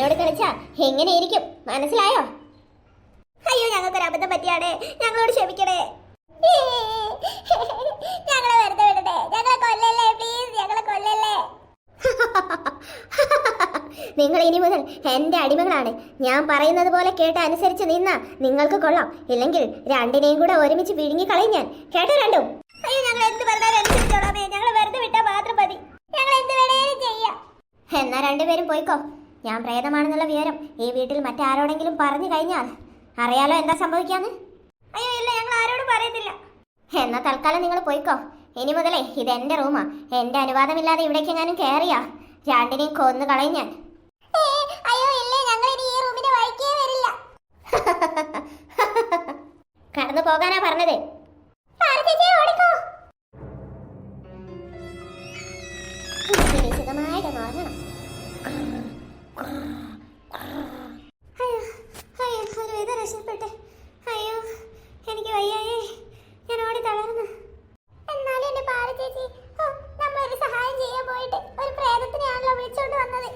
എന്നോട് കളിച്ചാ എങ്ങനെയിരിക്കും? മനസ്സിലായോ? അയ്യോ ഞങ്ങൾക്ക് ഒരു അബദ്ധം പറ്റിയാണേ. ഞങ്ങളോട് ക്ഷമിക്കണേ. വെറുതെ ഞങ്ങളെ കൊല്ലല്ലേ പ്ലീസ് ഞങ്ങളെ കൊല്ലല്ലേ. നിങ്ങൾ ഇനി മുതൽ എന്റെ അടിമകളാണ്. ഞാൻ പറയുന്നത് പോലെ കേട്ട് അനുസരിച്ച് നിന്ന നിങ്ങൾക്ക് കൊള്ളാം. ഇല്ലെങ്കിൽ രണ്ടിനെയും കൂടെ ഒരുമിച്ച് വിഴുങ്ങി കളയും ഞാൻ. കേട്ടോ രണ്ടും? അയ്യോ എന്ത് അനുസരിച്ചോളാമേ വെറുതെ മാത്രം മതി. എന്ത് എന്നാ രണ്ടുപേരും പോയിക്കോ. ഞാൻ പ്രേതമാണെന്നുള്ള വിവരം ഈ വീട്ടിൽ മറ്റാരോടെങ്കിലും പറഞ്ഞു കഴിഞ്ഞാൽ അറിയാലോ എന്താ സംഭവിക്കാന്ന്? അയ്യോ ഇല്ല ഞങ്ങൾ ആരോടും പറയത്തില്ല എന്നാ തൽക്കാലം നിങ്ങൾ പോയിക്കോ. ഇനി മുതലേ ഇത് എന്റെ റൂമാ എന്റെ അനുവാദമില്ലാതെ ഇവിടേക്ക് എങ്ങാനും കയറിയാ രണ്ടിനെയും കൊന്നു കളയും ഞാൻ. അയ്യോ ഇല്ല ഞങ്ങൾ ഈ കടന്നു പോകാനാ പറഞ്ഞത്. സുഖമായിട്ട് ഉറങ്ങണം. അയ്യോ അയ്യോ ഒരു വിധ രക്ഷപ്പെട്ടെ. എനിക്ക് വയ്യായേ. ഞാൻ ഓടി തളർന്നു. എന്നാലും എന്റെ പാറ ചേച്ചി ഓ, നമ്മളൊരു സഹായം ചെയ്യാൻ പോയിട്ട് ഒരു പ്രേതത്തിനെയാണല്ലോ വിളിച്ചോണ്ട് വന്നത്.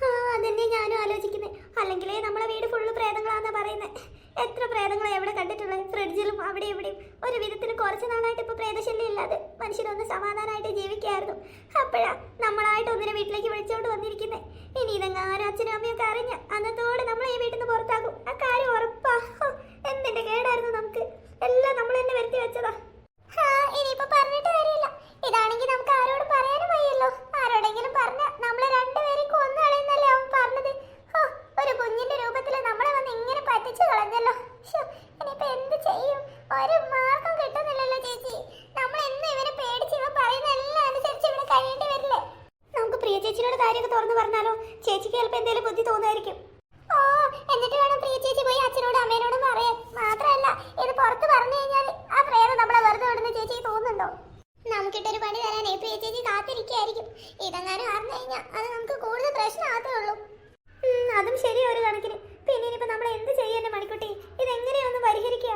ആ അതന്നെ ഞാനും ആലോചിക്കുന്നത് അല്ലെങ്കിലേ നമ്മളെ വീട് ഫുള്ള് പ്രേതങ്ങളാന്നാ പറയുന്നത് എത്ര പ്രേതങ്ങളെ എവിടെ കണ്ടിട്ടുള്ളത്? ഫ്രിഡ്ജിലും അവിടെ ഇവിടെയും. ഒരു വിധത്തിന് കുറച്ച് നാളായിട്ട് ഇപ്പൊ പ്രേതശല്യം ഇല്ലാതെ മനുഷ്യരൊന്ന് സമാധാനമായിട്ട് ജീവിക്കായിരുന്നു അപ്പോഴാ നമ്മളായിട്ട് ഒന്നിനെ വീട്ടിലേക്ക് വിളിച്ചോണ്ട് വന്നിരിക്കുന്നത് ഇനി ഇതെങ്ങാനും അച്ഛനും അമ്മയൊക്കെ അറിഞ്ഞ അന്നത്തോടെ നമ്മൾ ഈ വീട്ടിൽ നിന്ന് പുറത്താക്കും. ആ കാര്യം ഉറപ്പാ ഹോ, എന്തിന്റെ കേടായിരുന്നു നമുക്ക് എല്ലാം നമ്മൾ തന്നെ വരുത്തി വെച്ചതാ ഹാ, ഇനിയിപ്പോ പറഞ്ഞിട്ട് കാര്യമില്ല ഇതാണെങ്കിൽ നമുക്ക് ആരോടും പറയാനും വയ്യല്ലോ ആരോടെങ്കിലും പറഞ്ഞ നമ്മളെ രണ്ടുപേരും കൊന്നു കളയുന്നല്ലേ അവൻ പറഞ്ഞത് ഹോ, ഒരു കുഞ്ഞിന്റെ രൂപത്തിൽ നമ്മളെ വന്ന് ഇങ്ങനെ പറ്റിച്ചു കളഞ്ഞല്ലോ ശ്ശോ, ഇനിയിപ്പോ എന്ത് ചെയ്യും ഒരു മാർഗം കിട്ടുന്നില്ലല്ലോ ചേച്ചി നമ്മൾ എന്ന് ഇവനെ പേടിച്ച് ഇവൻ പറയുന്ന എല്ലാം അനുസരിച്ച് ഇവിടെ കഴിയേണ്ടി വരില്ലേ നമുക്ക് പ്രിയ ചേച്ചിയോട് കാര്യമൊക്കെ തുറന്നു പറഞ്ഞാലോ? ചേച്ചിക്ക് ചിലപ്പോൾ എന്തെങ്കിലും ബുദ്ധി തോന്നായിരിക്കും ഓ എന്നിട്ട് വേണം പ്രിയ ചേച്ചി പോയി അച്ഛനോടും അമ്മേനോടും പറയാൻ. മാത്രമല്ല ഇത് പുറത്ത് പറഞ്ഞു കഴിഞ്ഞാൽ ആ പ്രേത നമ്മളെ വെറുതെ വിടുന്ന ചേച്ചി തോന്നുന്നുണ്ടോ? നമുക്കിട്ടൊരു പണി തരാനേ പ്രിയ ചേച്ചി കാത്തിരിക്കായിരിക്കും ഇതെങ്ങാനും അറിഞ്ഞു കഴിഞ്ഞാൽ അത് നമുക്ക് കൂടുതൽ പ്രശ്നമാകത്തേ ഉള്ളൂ അതും ശരി ഒരു കണക്കിന്. പിന്നെ ഇനിയിപ്പോ നമ്മൾ എന്ത് ചെയ്യുന്ന മണിക്കുട്ടി? ഇതെങ്ങനെയൊന്ന് പരിഹരിക്കുക?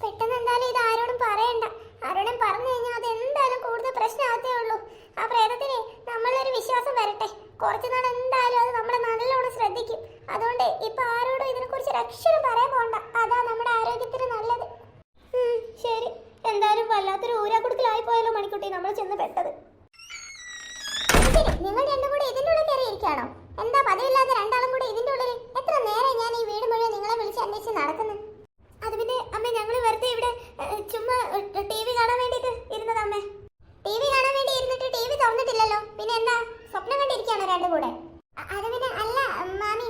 പെട്ടെന്ന് എന്തായാലും ഇത് ആരോടും പറയണ്ട. ആരോടും പറഞ്ഞു കഴിഞ്ഞാൽ അത് എന്തായാലും കൂടുതൽ പ്രശ്നമാകത്തേ ഉള്ളൂ. ആ പ്രേതത്തിന് നമ്മളൊരു വിശ്വാസം വരട്ടെ. കുറച്ചു നാൾ എന്തായാലും അത് നമ്മളെ നല്ലോണം ശ്രദ്ധിക്കും. അതുകൊണ്ട് ഇപ്പൊ ആരോടും ഇതിനെക്കുറിച്ച് ഒരു അക്ഷരം പറയാൻ പോണ്ട. അതാ നമ്മുടെ ആരോഗ്യത്തിന് നല്ലത്. ശരി. എന്തായാലും വല്ലാത്തൊരു ഊരാക്കുടുക്കലായി പോയല്ലോ മണിക്കുട്ടി നമ്മൾ ചെന്ന് പെട്ടത്. നിങ്ങൾ രണ്ടും കൂടി ഇതിന്റെ ഉള്ളിൽ കയറിയിരിക്കുകയാണോ എന്താ പതിവില്ലാതെ രണ്ടാളും കൂടി ഇതിന്റെ ഉള്ളിൽ? എത്ര നേരം ഞാൻ ഈ വീട് മുഴുവൻ നിങ്ങളെ വിളിച്ച് അന്വേഷിച്ച് നടക്കുന്നത്. അത് പിന്നെ അമ്മ ഞങ്ങൾ വെറുതെ ഇവിടെ ചുമ്മാ ടി വി കാണാൻ വേണ്ടിയിട്ട് ഇരുന്നത് അമ്മേ ടി വി കാണാൻ വേണ്ടി ഇരുന്നിട്ട് ടി വി തുറന്നിട്ടില്ലല്ലോ പിന്നെ എന്താ സ്വപ്നം കണ്ടിരിക്കുകയാണോ രണ്ടും കൂടെ അ- അത് പിന്നെ അല്ല മാമി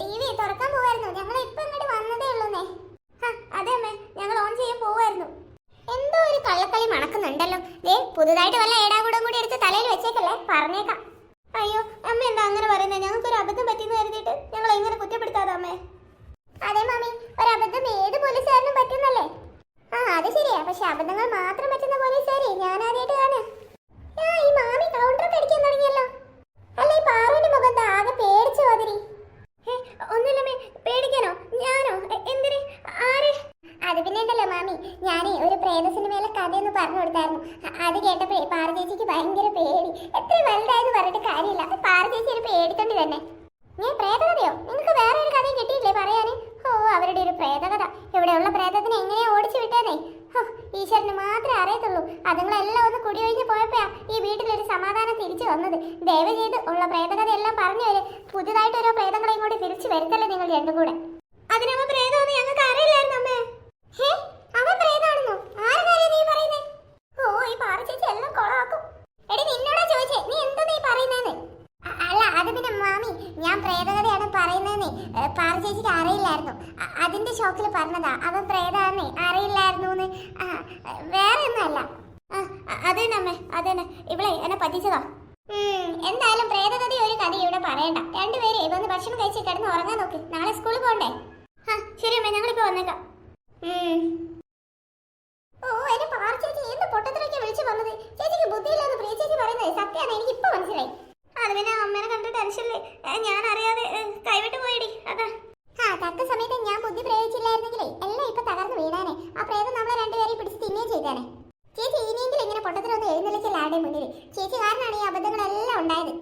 ടി വി തുറക്കാൻ പോവായിരുന്നു ഞങ്ങൾ ഇപ്പൊ ഇങ്ങോട്ട് വന്നതേ ഉള്ളൂന്നേ ഹ, അതെ അമ്മേ ഞങ്ങൾ ഓൺ ചെയ്യാൻ പോവായിരുന്നു എന്തോ ഒരു കള്ളക്കളി മണക്കുന്നുണ്ടല്ലോ ദേ പുതുതായിട്ട് വല്ല ഏടാകൂടം കൂടി എടുത്ത് തലയിൽ വെച്ചേക്കല്ലേ പറഞ്ഞേക്കാം അയ്യോ അമ്മ എന്താ അങ്ങനെ പറയുന്നത് ഞങ്ങൾക്ക് ഒരു അബദ്ധം പറ്റിയെന്ന് കരുതിയിട്ട് ഞങ്ങൾ എങ്ങനെ കുറ്റപ്പെടുത്താതെ അമ്മേ? അതെ മാമി ഒരു അബദ്ധം ഏത് പോലീസുകാരനും പറ്റുന്നല്ലേ? ആ അത് ശരിയാ. പക്ഷെ അബദ്ധങ്ങൾ മാത്രം പറ്റുന്ന പോലീസുകാരെ ഞാൻ ആദ്യമായിട്ട് കാണുക. ഈ മാമി അല്ല ഈ ആകെ ഞാനോ? ആര്? അത് പിന്നെ മാമി. ഒരു പ്രേത സിനിമയിലെ കഥയൊന്ന് പറഞ്ഞു കൊടുത്തായിരുന്നു. അത് കേട്ടപ്പോഴേ പാറചേച്ചിക്ക് ഭയങ്കര പേടി എത്ര വലുതായെന്ന് പറഞ്ഞിട്ട് കാര്യമില്ല പാറചേച്ചി ഒരു പേടിത്തൊണ്ടി തന്നെ ഞാൻ പ്രേതകഥയോ നിങ്ങൾക്ക് വേറെ ഒരു കഥയും കിട്ടിയില്ലേ പറയാന് ഓ അവരുടെ ഒരു പ്രേതകഥ ഇവിടെയുള്ള പ്രേതത്തിനെ എങ്ങനെയാ ഓടിച്ചു വിട്ടേന്നേ ഹോ, ഈശ്വരന് മാത്രമേ അറിയത്തുള്ളൂ. അതുങ്ങളെല്ലാം ഒന്ന് കുടിയൊഴിഞ്ഞ് പോയപ്പോഴാ ഈ വീട്ടിലൊരു സമാധാനം തിരിച്ചു വന്നത്. ദയവ് ചെയ്ത് ഉള്ള പ്രേതകഥ എല്ലാം പറഞ്ഞു വരെ പുതുതായിട്ട് ഓരോ പ്രേതങ്ങളെയും കൂടി തിരിച്ചു വരുത്തല്ലേ നിങ്ങൾ രണ്ടും കൂടെ? അതിനവ പ്രേതമെന്ന് ഞങ്ങൾക്ക് അറിയില്ലായിരുന്നു അമ്മേ. ഹേ നീ ഓ ഈ പാറച്ചേച്ചി എല്ലാം കൊളാക്കും എടി നിന്നോടാ ചോദിച്ചേ. നീ എന്താ നീ പറയുന്നേന്ന് അ- അല്ല അത് പിന്നെ മാമി ഞാൻ പ്രേതകഥയാണ് പറയുന്നതെന്നേ ഏ, പാറച്ചേച്ചിക്ക് അറിയില്ലായിരുന്നു. അതിന്റെ ഷോക്കിൽ പറഞ്ഞതാ അവൻ പ്രേതാന്നേ അറിയില്ലായിരുന്നു വേറെ ഒന്നുമല്ല അതന്നെ അമ്മേ അതന്നെ. ഇവളെ എന്നെ പറ്റിച്ചതാ. എന്തായാലും പ്രേതകഥ ഒരു കഥ ഇവിടെ പറയണ്ട. രണ്ടുപേരെ വന്ന് ഭക്ഷണം കഴിച്ച് കിടന്ന് ഉറങ്ങാൻ നോക്ക്. നാളെ സ്കൂളിൽ പോകണ്ടേ ശരി അമ്മേ ഞങ്ങളിപ്പോ വന്നേക്കാം. ഓ എന്നെ പാർച്ചേച്ചി ചേച്ചി എന്ത് പൊട്ടത്തിലൊക്കെ വിളിച്ചു വന്നത് ചേച്ചിക്ക് ബുദ്ധിയില്ലെന്ന് പ്രിയ ചേച്ചി പറയുന്നത് സത്യമാണ്? എനിക്ക് ഇപ്പൊ മനസ്സിലായി. അത് പിന്നെ അമ്മേനെ കണ്ട ടെൻഷനിൽ ഞാൻ അറിയാതെ കൈവിട്ട് പോയിടി. അതാ. ആ തക്ക സമയത്ത് ഞാൻ ബുദ്ധി പ്രയോഗിച്ചില്ലായിരുന്നെങ്കിലേ എല്ലാം ഇപ്പൊ തകർന്നു വീണാനെ. ആ പ്രേതം നമ്മളെ രണ്ടുപേരെയും പിടിച്ച് തിന്നുകയും ചെയ്തേനെ. ചേച്ചി ഇനിയെങ്കിലും ഇങ്ങനെ പൊട്ടത്തിലൊന്നും എഴുന്നള്ളിച്ചില്ല ആരുടെ മുന്നിൽ ചേച്ചി കാരണമാണ് ഈ അബദ്ധങ്ങളെല്ലാം ഉണ്ടായത്.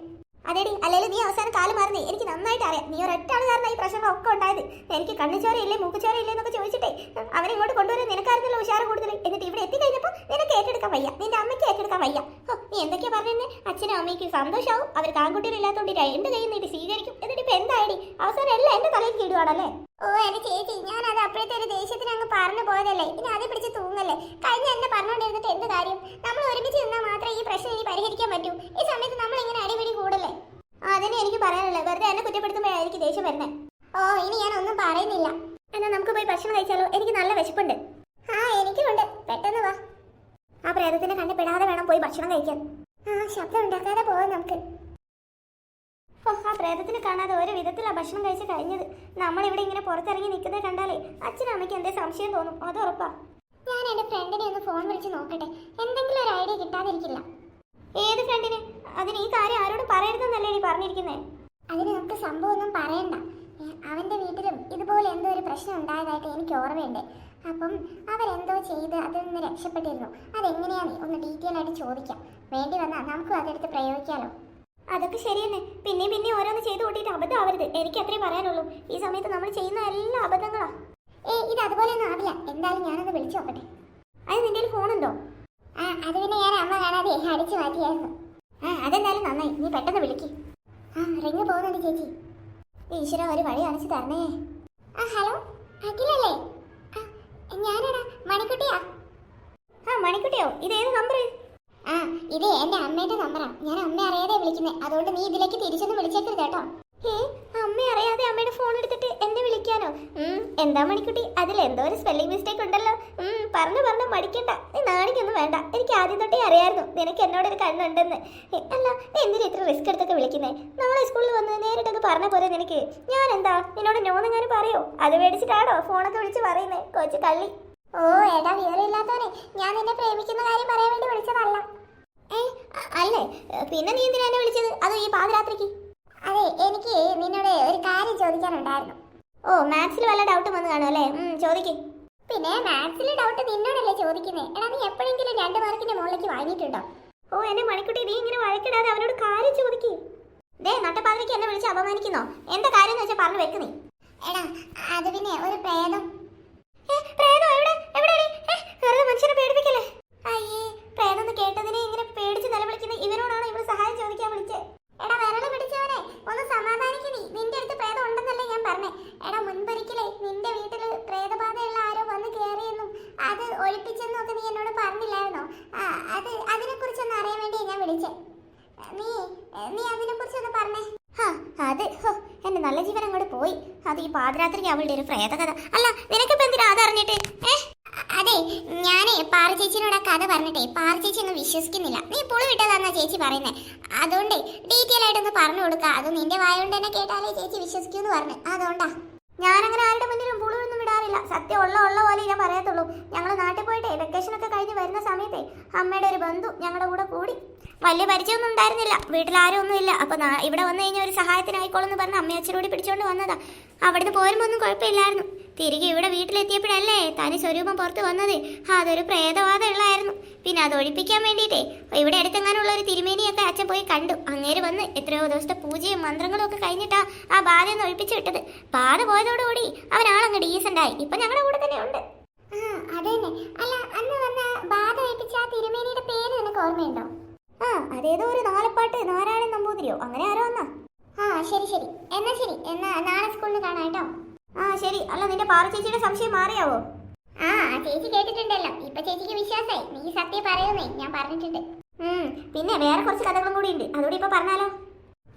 അതെടി അല്ലെങ്കിൽ നീ അവസാനം കാൽ മാറുന്നേ. എനിക്ക് നന്നായിട്ട് അറിയാം. നീ ഒരൊറ്റ ആൾ കാരണം ഈ പ്രശ്നങ്ങളൊക്കെ ഉണ്ടായത്. എനിക്ക് കണ്ണുചോരയില്ലേ മൂക്കുചോരയില്ലേ എന്നൊക്കെ ചോദിച്ചിട്ടേ അവരെ ഇങ്ങോട്ട് കൊണ്ടുവരാൻ നിനക്കായിരുന്നല്ലോ ഉഷാറ് കൂടുതൽ. എന്നിട്ട് ഇവിടെ എത്തിക്കഴിഞ്ഞപ്പോൾ നിനക്ക് ഏറ്റെടുക്കാൻ വയ്യ. നിന്റെ അമ്മയ്ക്ക് ഏറ്റെടുക്കാൻ വയ്യ. ഓ നീ എന്തൊക്കെയാ പറഞ്ഞേ അച്ഛനും അമ്മയ്ക്ക് സന്തോഷമാവും അവർ ആൺകുട്ടികളില്ലാത്തോണ്ട് രണ്ട് കൈ നീട്ടി സ്വീകരിക്കും. ഇപ്പൊ അവസാനം എല്ലാം എന്റെ തലയിൽ കീടുവാണല്ലേ? ഓ എന്റെ ചേച്ചി ഞാൻ അത് അപ്പോഴത്തെ ഒരു ദേഷ്യത്തിന് അങ്ങ് പറഞ്ഞു പോയതല്ലേ? ഇനി അത് പിടിച്ച് തൂങ്ങല്ലേ? കഴിഞ്ഞ എന്നെ പറഞ്ഞുകൊണ്ടിരുന്നിട്ട് എന്ത് കാര്യം? നമ്മൾ ഒരുമിച്ച് നിന്നാൽ മാത്രമേ ഈ പ്രശ്നം ഇനി പരിഹരിക്കാൻ പറ്റൂ. ഈ സമയത്ത് നമ്മൾ ഇങ്ങനെ അടിപിടി കൂടല്ലേ? അതിനെ എനിക്ക് പറയാനുള്ളത് വെറുതെ എന്നെ കുറ്റപ്പെടുത്തുമ്പോഴായിരിക്കും ദേഷ്യം വരുന്നത് ഓ ഇനി ഞാൻ ഒന്നും പറയുന്നില്ല. എന്നാ നമുക്ക് പോയി ഭക്ഷണം കഴിച്ചാലോ? എനിക്ക് നല്ല വിശപ്പുണ്ട്. ആ എനിക്കും ഉണ്ട് പെട്ടെന്ന് വാ. ആ പ്രേതത്തിനെ കണ്ടുപെടാതെ വേണം പോയി ഭക്ഷണം കഴിക്കാൻ. ആ ശബ്ദം ഉണ്ടാക്കാതെ പോവാം നമുക്ക്. ഓ, ആ പ്രേതത്തിനെ കാണാതെ ഒരു വിധത്തിലാ ഭക്ഷണം കഴിച്ച് കഴിഞ്ഞത്. നമ്മൾ ഇവിടെ ഇങ്ങനെ പുറത്തിറങ്ങി നിൽക്കുന്നത് കണ്ടാലേ അച്ഛനും അമ്മയ്ക്ക് എന്തേ സംശയം തോന്നും. അത് ഉറപ്പാ. ഞാൻ എന്റെ ഫ്രണ്ടിനെ ഒന്ന് ഫോൺ വിളിച്ച് നോക്കട്ടെ. എന്തെങ്കിലും ഒരു ഐഡിയ കിട്ടാതിരിക്കില്ല. ഏത് ഫ്രണ്ടിന്? അതിന് ഈ കാര്യം ആരോടും പറയരുതെന്നല്ലേ നീ പറഞ്ഞിരിക്കുന്നേ? അതിന് നമുക്ക് സംഭവം ഒന്നും പറയണ്ട അവന്റെ വീട്ടിലും ഇതുപോലെ എന്തോ ഒരു പ്രശ്നം ഉണ്ടായതായിട്ട് എനിക്ക് ഓർമ്മയുണ്ട്. അപ്പം അവരെന്തോ ചെയ്ത് അതിൽ നിന്ന് രക്ഷപ്പെട്ടിരുന്നു അതെങ്ങനെയാണ് ഒന്ന് ഡീറ്റെയിൽ ആയിട്ട് ചോദിക്കാം. വേണ്ടി വന്നാൽ നമുക്കും അതെടുത്ത് പ്രയോഗിക്കാലോ. അതൊക്കെ ശരിയെന്നെ. പിന്നെയും പിന്നെ ഓരോന്ന് ചെയ്ത് കൂട്ടിയിട്ട് അബദ്ധം ആവരുത്. എനിക്ക് അത്രേ പറയാനുള്ളൂ. ഈ സമയത്ത് നമ്മൾ ചെയ്യുന്ന എല്ലാ അബദ്ധങ്ങളാ. ഏ ഇത് അതുപോലെ ഒന്നും ആവില്ല. എന്തായാലും ഞാനൊന്ന് വിളിച്ചു നോക്കട്ടെ. അത് നിന്റെ ഫോണുണ്ടോ? ആ അത് പിന്നെ ഞാൻ അമ്മ കാണാതെ അടിച്ചു മാറ്റിയായിരുന്നു. ആ അതെന്തായാലും നന്നായി. നീ പെട്ടെന്ന് വിളിക്ക്. ആ റിങ് പോകുന്നുണ്ട് ചേച്ചി. ഈശ്വര ഒരു വഴി കാണിച്ചു തരണേ. ആ ഹലോ? അഖിലല്ലേ? ഞാനാടാ. മണിക്കുട്ടിയാ. ആ മണിക്കുട്ടിയോ? ഇത് ഏത് നമ്പർ ആ ഇത് എന്റെ അമ്മയുടെ നമ്പറാ. ഞാൻ അമ്മ അറിയാതെ വിളിക്കുന്നത് അതുകൊണ്ട് നീ ഇതിലേക്ക് തിരിച്ചൊന്ന് വിളിച്ചേക്കരുത് കേട്ടോ. ഏ അമ്മ അറിയാതെ അമ്മയുടെ ഫോൺ എടുത്തിട്ട് എന്നെ വിളിക്കാനോ? എന്താ മണിക്കുട്ടി? അതിൽ എന്തോ ഒരു സ്പെല്ലിംഗ് മിസ്റ്റേക്ക് ഉണ്ടല്ലോ. പറഞ്ഞു പറഞ്ഞു മടിക്കണ്ട. നീ നാണിക്കൊന്നും വേണ്ട. എനിക്ക് ആദ്യം തൊട്ടേ അറിയായിരുന്നു നിനക്ക് എന്നോട് ഒരു കണ്ണുണ്ടെന്ന് അല്ല നീ എന്തിനാ ഇത്ര റിസ്ക് എടുത്തൊക്കെ വിളിക്കുന്നത് നാളെ സ്കൂളിൽ വന്ന് നേരിട്ടൊക്കെ പറഞ്ഞ പോലെ നിനക്ക്. ഞാൻ എന്താ നിന്നോട് നോന്നെങ്ങാനും പറയോ? അത് മേടിച്ചിട്ടാണോ ഫോണൊക്കെ വിളിച്ച് പറയുന്നേ? കൊച്ചു കള്ളി. ഓ എടാ വിവരമില്ലാത്തവനെ. ഞാൻ നിന്നെ പ്രേമിക്കുന്ന കാര്യം പറയാൻ വേണ്ടി വിളിച്ചതല്ല. പിന്നെ നീ എന്തിനാ എന്നെ വിളിച്ചത്? അത് ഈ പാതിരാത്രിക്ക്? അതെ എനിക്ക് നിന്നോട് ഒരു കാര്യം ചോദിക്കാനുണ്ടായിരുന്നു. ഓ മാത്സിൽ വല്ല ഡൗട്ടും വന്ന് കാണും അല്ലേ? ചോദിക്കേ. പിന്നെ മാത്സിൽ ഡൗട്ട് നിന്നോടല്ലേ ചോദിക്കുന്നേ? എടാ നീ എപ്പോഴെങ്കിലും രണ്ട് മാർക്കിന്റെ മുകളിലേക്ക് വാങ്ങിയിട്ടുണ്ടോ? ഓ എന്റെ മണിക്കുട്ടി നീ ഇങ്ങനെ വഴക്കിടാതെ അവനോട് കാര്യം ചോദിക്കേ. ദേ നട്ടപ്പാതിരിക്ക് എന്നെ വിളിച്ച് അപമാനിക്കുന്നോ? എന്താ കാര്യം എന്ന് വെച്ചാൽ പറഞ്ഞു വെക്ക് നീ. എടാ അത് പിന്നെ ഒരു പ്രേതം. പ്രേതം? എവിടെ? എവിടെ മനുഷ്യനെ പേടിപ്പിക്കല്ലേ? അയ്യേ, പ്രേതം എന്ന് കേട്ടതിനെ ഇങ്ങനെ പേടിച്ച് നിലവിളിക്കുന്ന ഇവരോടാണ് ഇവൾ സഹായം ചോദിക്കാൻ വിളിച്ചേ. എടാ, വിരൾ പിടിച്ചവനെ, ഒന്ന് സമാധാനിക്ക് നീ. നിന്റെ അടുത്ത് പ്രേതം ഉണ്ടെന്നല്ലേ ഞാൻ പറഞ്ഞേ. എടാ, മുൻപൊരിക്കലേ നിന്റെ വീട്ടിൽ പ്രേതബാധയുള്ള ആരോ വന്ന് കയറിയെന്നും അത് ഒഴിപ്പിച്ചെന്നും ഒക്കെ നീ എന്നോട് പറഞ്ഞില്ലായിരുന്നോ? ആ, അത് അതിനെക്കുറിച്ചൊന്ന് അറിയാൻ വേണ്ടിയാ ഞാൻ വിളിച്ചേ. നീ നീ അതിനെക്കുറിച്ചൊന്ന് പറഞ്ഞേ ഹാ, അത് ഹോ, എന്റെ നല്ല ജീവൻ അങ്ങോട്ട് പോയി അത് ഈ പാതിരാത്രിക്ക് അവളുടെ ഒരു പ്രേതകഥ അല്ല നിനക്കിപ്പോ എന്തിനാ അതറിഞ്ഞിട്ട് ഏ അതെ ഞാനേ പാറു ചേച്ചിനോട് ആ കഥ പറഞ്ഞിട്ടേ പാറ ചേച്ചി ഒന്നും വിശ്വസിക്കുന്നില്ല. നീ പുളി വിട്ടതാന്നാ ചേച്ചി പറയുന്നത് അതുകൊണ്ട് ഡീറ്റെയിൽ ആയിട്ടൊന്ന് പറഞ്ഞു കൊടുക്ക. അത് നിന്റെ വായോണ്ട് തന്നെ കേട്ടാലേ ചേച്ചി വിശ്വസിക്കൂന്ന് പറഞ്ഞു. അതുകൊണ്ടാ. ഞാനങ്ങനെ ആരുടെ മുന്നിലും പുളിയൊന്നും വിടാറില്ല. സത്യം ഉള്ള ഉള്ള പോലെ ഞാൻ പറയത്തുള്ളൂ. ഞങ്ങൾ നാട്ടിൽ പോയിട്ടേ വെക്കേഷൻ ഒക്കെ കഴിഞ്ഞ് വരുന്ന സമയത്തെ അമ്മയുടെ ഒരു ബന്ധു ഞങ്ങളുടെ കൂടെ കൂടി. വലിയ പരിചയമൊന്നും ഉണ്ടായിരുന്നില്ല. വീട്ടിൽ ആരും ഒന്നുമില്ല അപ്പൊ നാ- ഇവിടെ വന്നു കഴിഞ്ഞാൽ ഒരു സഹായത്തിനായിക്കോളെന്ന് പറഞ്ഞ് അമ്മ അച്ഛനോട് പിടിച്ചോണ്ട് വന്നതാ. അവിടുന്ന് പോരുമ്പോ ഒന്നും കുഴപ്പമില്ലായിരുന്നു. തിരികെ ഇവിടെ വീട്ടിലെത്തിയപ്പോഴല്ലേ തനി സ്വരൂപം പുറത്ത് വന്നത്? അതൊരു പ്രേതവാദമുള്ളായിരുന്നു പിന്നെ അത് ഒഴിപ്പിക്കാൻ വേണ്ടിയിട്ടേ. ഇവിടെ അടുത്തെങ്ങാനുള്ള ഒരു തിരുമേനിയൊക്കെ അച്ഛൻ പോയി കണ്ടു. അങ്ങേര് വന്ന് എത്രയോ ദിവസത്തെ പൂജയും മന്ത്രങ്ങളും ഒക്കെ കഴിഞ്ഞിട്ടാ ആ ബാധയൊന്ന് ഒഴിപ്പിച്ചു വിട്ടത്. ബാധ പോയതോടുകൂടി അവൻ ആളങ്ങ് ഡീസന്റ് ആയി ഇപ്പൊ ഞങ്ങളുടെ കൂടെ തന്നെ ഉണ്ട്. അതന്നെ. അല്ല അന്ന് വന്ന ബാധ ഒഴിപ്പിച്ച ആ തിരുമേനിയുടെ പേര് നിനക്ക് ഓർമ്മയുണ്ടോ? ആ അതേതോ ഒരു നാലപ്പാട്ട് നാരായണൻ നമ്പൂതിരിയോ. അങ്ങനെ ആരോ വന്നാ? ആ ശരി ശരി. എന്നാ ശരി. എന്നാ നാളെ സ്കൂളിൽ കാണാം കേട്ടോ. ആ ശരി. അല്ല നിന്റെ പാറ ചേച്ചിയുടെ സംശയം മാറിയാവോ? ആ ചേച്ചി കേട്ടിട്ടുണ്ടല്ലോ. ഇപ്പൊ ചേച്ചിക്ക് വിശ്വാസമായി നീ സത്യം പറയുന്നേ ഞാൻ പറഞ്ഞിട്ടുണ്ട്. പിന്നെ വേറെ കുറച്ച് കഥകളും കൂടി ഉണ്ട്. അതുകൂടി ഇപ്പൊ പറഞ്ഞാലോ?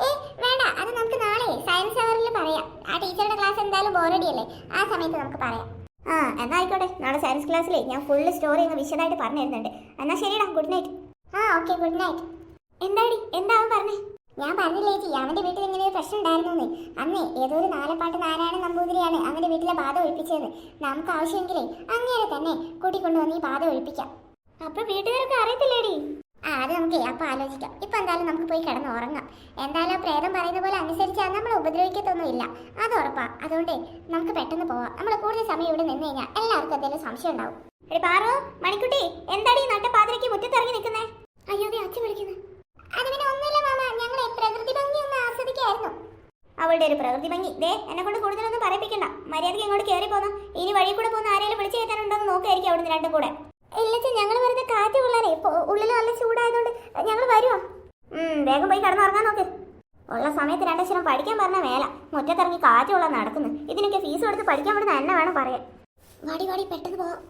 ഏ വേണ്ട. അത് നമുക്ക് നാളെ സയൻസ് അവറിൽ പറയാം. ആ ടീച്ചറുടെ ക്ലാസ് എന്തായാലും ബോറടിയല്ലേ ആ സമയത്ത് നമുക്ക് പറയാം. ആ എന്നാ ആയിക്കോട്ടെ നാളെ സയൻസ് ക്ലാസ്സിലെ ഞാൻ ഫുള്ള് സ്റ്റോറി അങ്ങ് വിശദമായിട്ട് പറഞ്ഞു തരുന്നുണ്ട്. എന്നാ ശരിടാ ഗുഡ് നൈറ്റ് ആ ഓക്കെ ഗുഡ് നൈറ്റ് എന്താടി? എന്താവും പറഞ്ഞേ? ഞാൻ പറഞ്ഞില്ലേ ചേച്ചി അവന്റെ വീട്ടിൽ ഇങ്ങനെ ഒരു പ്രശ്നം ഉണ്ടായിരുന്നു അന്ന് ഏതോ ഒരു നാലപ്പാട്ട് നാരായണ നമ്പൂതിരിയാണ് അവന്റെ വീട്ടിലെ ബാധ ഒഴിപ്പിച്ചത് നമുക്ക് ആവശ്യമെങ്കിലേ അങ്ങനെ തന്നെ കൂട്ടിക്കൊണ്ടുവന്ന് ഈ ബാധ ഒഴിപ്പിക്കാം. അപ്പൊ വീട്ടുകാർക്ക് അറിയത്തില്ലേടി? ആ അത് നമുക്ക് അപ്പൊ ആലോചിക്കാം. ഇപ്പൊ എന്തായാലും നമുക്ക് പോയി കിടന്ന് ഉറങ്ങാം. എന്തായാലും പ്രേതം പറയുന്ന പോലെ അനുസരിച്ചാൽ നമ്മൾ ഉപദ്രവിക്കത്തൊന്നുമില്ല. അത് ഉറപ്പാ. അതുകൊണ്ട് നമുക്ക് പെട്ടെന്ന് പോവാം. നമ്മൾ കൂടുതൽ സമയം ഇവിടെ നിന്ന് കഴിഞ്ഞാൽ എല്ലാവർക്കും എന്തെങ്കിലും സംശയം ഉണ്ടാവും. പാറോ മണിക്കുട്ടി എന്താടി നട്ട പാതിരയ്ക്ക് മുറ്റത്തിറങ്ങി നിൽക്കുന്നേ? അയ്യോ അച്ഛൻ വിളിക്കുന്നത് അത് പിന്നെ ഒന്നുമില്ല മാമ ഞങ്ങളെ പ്രകൃതി ഭംഗി ഒന്ന് അവളുടെ ഒരു പ്രകൃതി ഭംഗി. ദേ എന്നെ കൊണ്ട് കൂടുതലൊന്നും പറയിപ്പിക്കണ്ട. മര്യാദയ്ക്ക് ഇങ്ങോട്ട് കയറി പോന്നു ഇനി വഴി കൂടെ പോകുന്ന ആരെങ്കിലും വിളിച്ചു കയറ്റാനുണ്ടോ എന്ന് നോക്കായിരിക്കും അവിടുന്ന് രണ്ടും കൂടെ. ഇല്ലച്ച ഞങ്ങൾ വെറുതെ കാറ്റ് കൊള്ളാനേ. ഉള്ളിൽ നല്ല ചൂടായതുകൊണ്ട് ഞങ്ങൾ വരുമോ വേഗം പോയി കിടന്നുറങ്ങാൻ നോക്ക്. ഉള്ള സമയത്ത് രണ്ടക്ഷരം പഠിക്കാൻ പറഞ്ഞ മേല. മുറ്റത്തിറങ്ങി കാറ്റ് കൊള്ളാൻ നടക്കുന്നു. ഇതിനൊക്കെ ഫീസ് കൊടുത്ത് പഠിക്കാൻ വിടുന്ന എന്നെ വേണം പറയാൻ. വാടി വാടി പെട്ടെന്ന് പോവാം